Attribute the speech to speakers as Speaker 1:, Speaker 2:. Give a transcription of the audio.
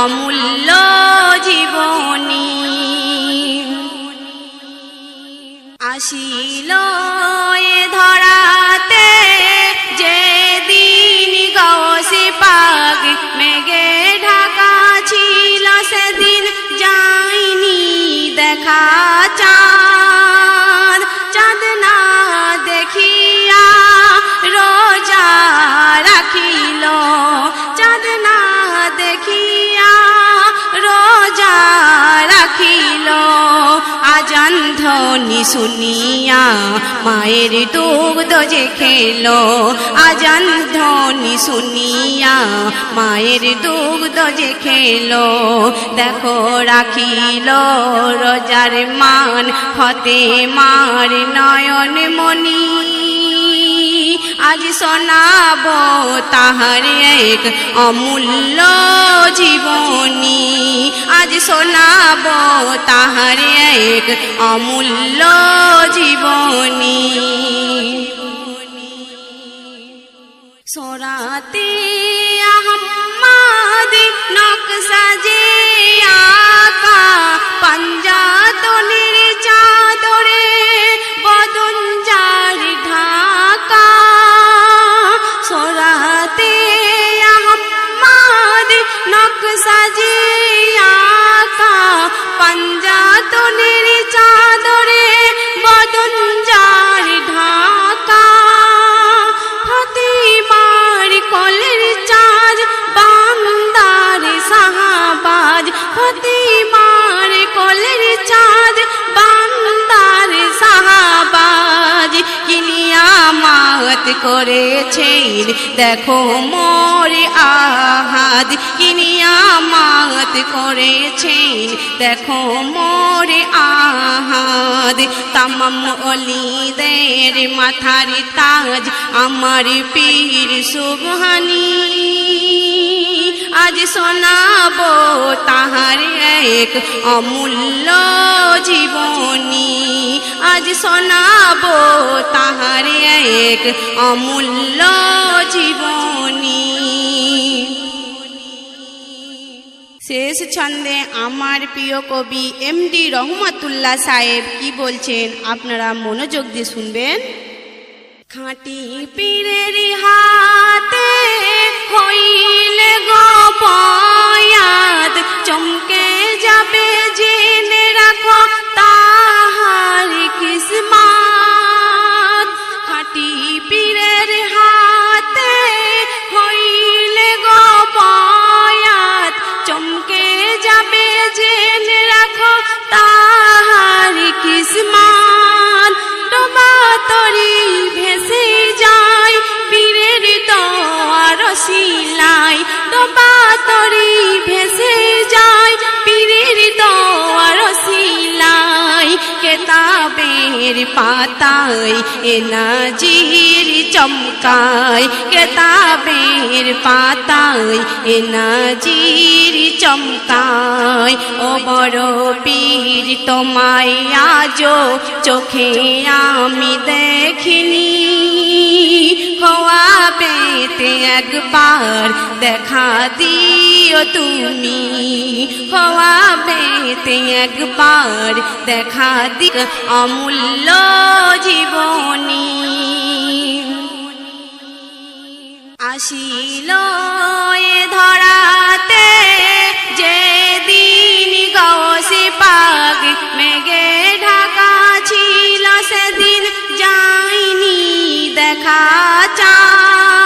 Speaker 1: অমূল্য জীবনী। আসিল ধ্বনি শুনিয়া মায়ের দুগ্ধ যে খেল, আজান ধ্বনি শুনিয়া মায়ের দুগ্ধ যে খেল। দেখো রাখিল রজার মান ফতে মার নয়ন মনি। আজ শোনাব তাহার এক অমূল্য জীবনী। আজ শোনাব তাহার এক অমূল্য জীবনী। সোরাতে আহম্মদ নকশা যে আকা। পাঞ্জাতনের চাদরে ঢাকা। কলের সাহাবাজ। কলের সাহাবাজ। কিনিয়ামাত করেছেন দেখো মোর আহাদ কিনিয়ামাত করেছেন দেখো মোর আহাদ। তামাম অলিদের মাথার তাজ আমার পীর সুবহানি। আজ শোনাব তাহার এক অমূল্য জীবনী। আজ শোনাব তাহার এক অমূল্য জীবনী। শেষ ছন্দে আমার প্রিয় কবি এম ডি রহমতুল্লাহ সাহেব কি বলছেন? আপনারা মনোযোগ দিয়ে শুনবেন। খাঁটি পীরের হাতে হইলে গপয়াত পাতায় এ নাজির চমকায়, কেতাবের পাতায় এ নাজির চমকায়। ও বড় পীর, তোমায় আজো চোখে আমি দেখিনি। হওয়া পেতে একবার দেখা দিও তুমি। হওয়া পেতে একবার দেখা দিক অমূল্য জীবনী। আসিল